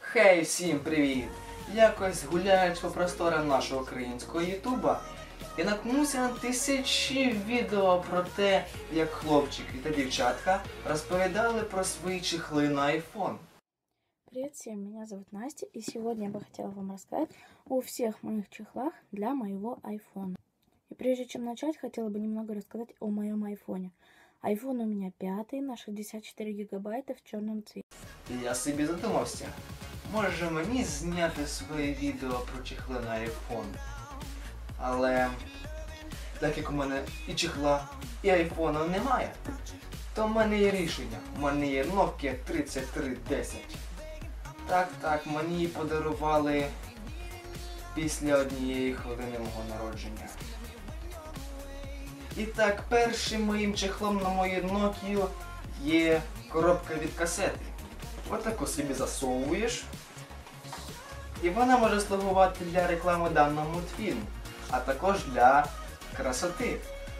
Хей, всім привіт! Якось гуляючи по просторам нашого українського ютуба, я наткнувся на тисячі відео про те, як хлопчики та дівчатка розповідали про свої чехли на айфон. Привет всем, меня зовут Настя, и сегодня я бы хотела вам рассказать о всех моих чехлах для моего iPhone. И прежде чем начать, хотела бы немного рассказать о моем айфоне. Айфон у меня пятый на 64 гигабайта в черном цвете. Я собі задумався, може мені зняти своє відео про чехли на айфон. Але так як у мене і чехла, і айфона немає, то в мене є рішення. У мене є Nokia 3310. Так, так, мені подарували після однієї хвилини мого народження. І так, першим моїм чехлом на мою Nokia є коробка від касети. Отаку собі засовуєш. І вона може слугувати для реклами даного мультфільму, а також для красоти.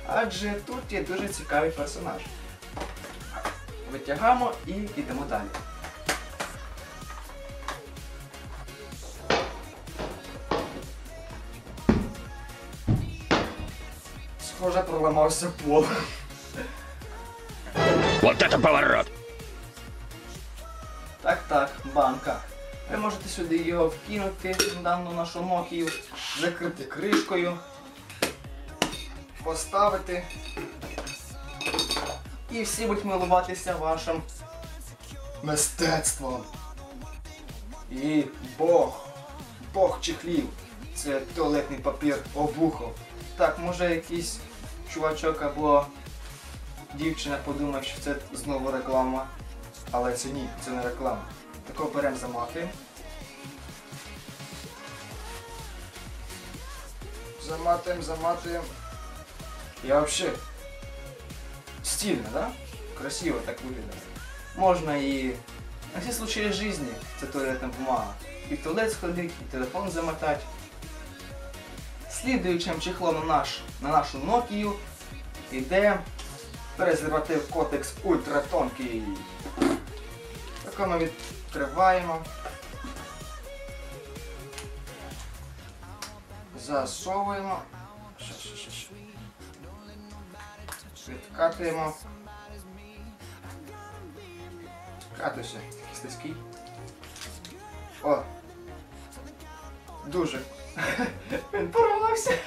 Адже тут є дуже цікавий персонаж. Витягаємо і йдемо далі. Схоже, проламався пол. Вот это поворот! Так, так, банка. Ви можете сюди його вкинути, дану нашу Nokia, закрити кришкою, поставити. І всі будуть милуватися вашим мистецтвом. І Бог, Бог чехлів. Це туалетний папір обухов. Так, може якийсь чувачок або дівчина подумає, що це знову реклама. Але це ні, це не реклама. Тако беремо заматуємо. Заматуємо, заматуємо. І взагалі стильно, да? Красиво так виглядає. Можна і на всі случаї життя це туалетна бумага. І в туалет сходити, і телефон замотати. Слідуючим чехлом на, наш, на нашу Nokia йде презерватив Котекс ультратонкий. Тако ми відкриваємо. Засовуємо. Відкатуємо. Катуйся, слизький. О! Дуже. Він порвався.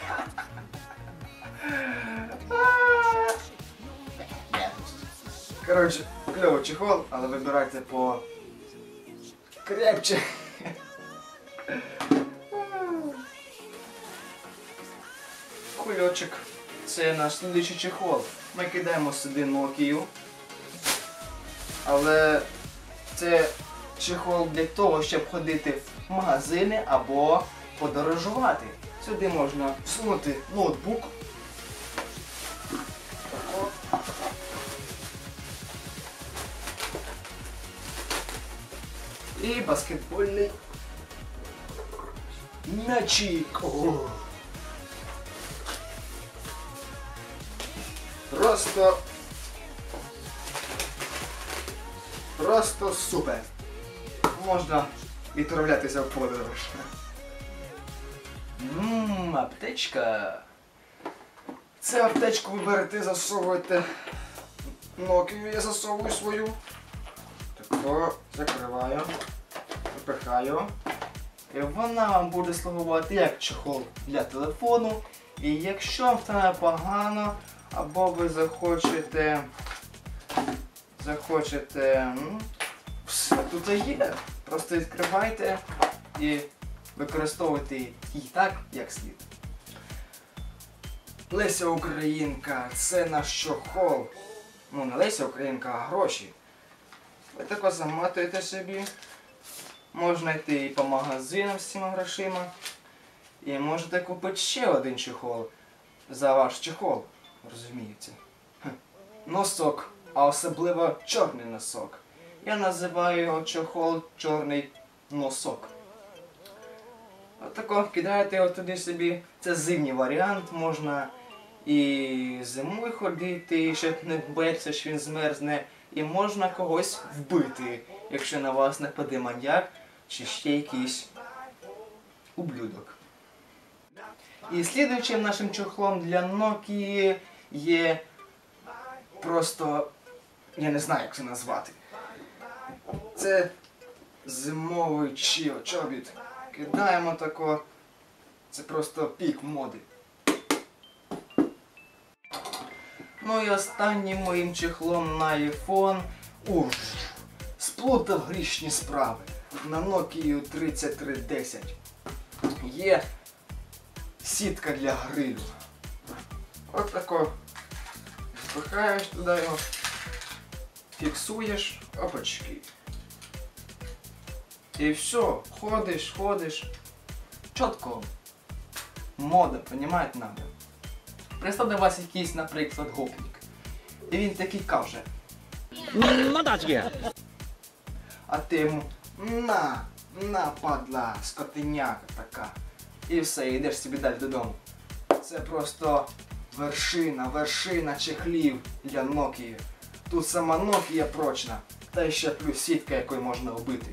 Коротше, кльовий чехол, але вибирайте по крепче. Кульочок. Це наш слідуючий чехол. Ми кидаємо сюди Nokia. Але це чехол для того, щоб ходити в магазини або подорожувати. Сюди можна всунути ноутбук. І баскетбольний м'ячик. Просто. Просто супер. Можна відправлятися в подорож. Ммм, аптечка. Це аптечку ви берете, засовуєте. Нокію я засовую свою. Тако закриваю, випихаю. І вона вам буде слугувати як чехол для телефону. І якщо вам стане погано, або ви захочете. Захочете. Все тут є. Просто відкривайте і використовуйте її так, як слід. Леся Українка, це наш чохол. Ну, не Леся Українка, а гроші. Ви тако заматуєте собі. Можна йти і по магазинам з цими грошима. І можете купити ще один чехол за ваш чехол, розумієте. Носок, а особливо чорний носок. Я називаю його чохол чорний носок. Отако кидаєте туди собі. Це зимній варіант, можна і зимою ходити, щоб не боятися, що він змерзне, і можна когось вбити, якщо на вас нападе маньяк чи ще якийсь ублюдок. І слідуючим нашим чохлом для Nokia є просто. Я не знаю, як це назвати. Це зимовий чіо, чобіт. Кидаємо тако. Це просто пік моди. Ну і останнім моїм чехлом на iPhone. Уж, сплутав грішні справи. На Nokia 3310 є сітка для грилю. От тако. Впихаєш туди його, фіксуєш, опачки. І все, ходиш, ходиш. Чітко. Мода, понімаєте, надо. Представ до вас якийсь, наприклад, гопник. І він такий каже. Да тебе. А ти йому на, на, падла, скотиняка така. І все, йдеш собі далі додому. Це просто вершина, вершина чехлів для Nokia. Тут сама Nokia прочна, та ще плюс сітка, якою можна вбити.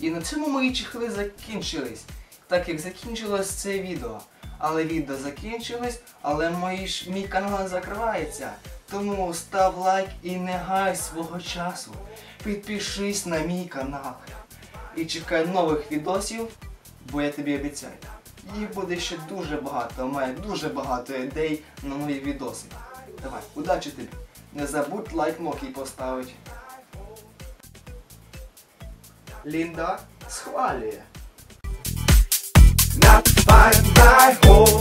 І на цьому мої чехли закінчились, так як закінчилось це відео. Але відео закінчилось, але ж, мій канал закривається. Тому став лайк і не гай свого часу. Підпишись на мій канал. І чекай нових відосів, бо я тобі обіцяю. Їх буде ще дуже багато, мене дуже багато ідей на нові відоси. Давай, удачі тобі. Не забудь лайк Мокій поставити. Лінда схвалює. Not bye bye.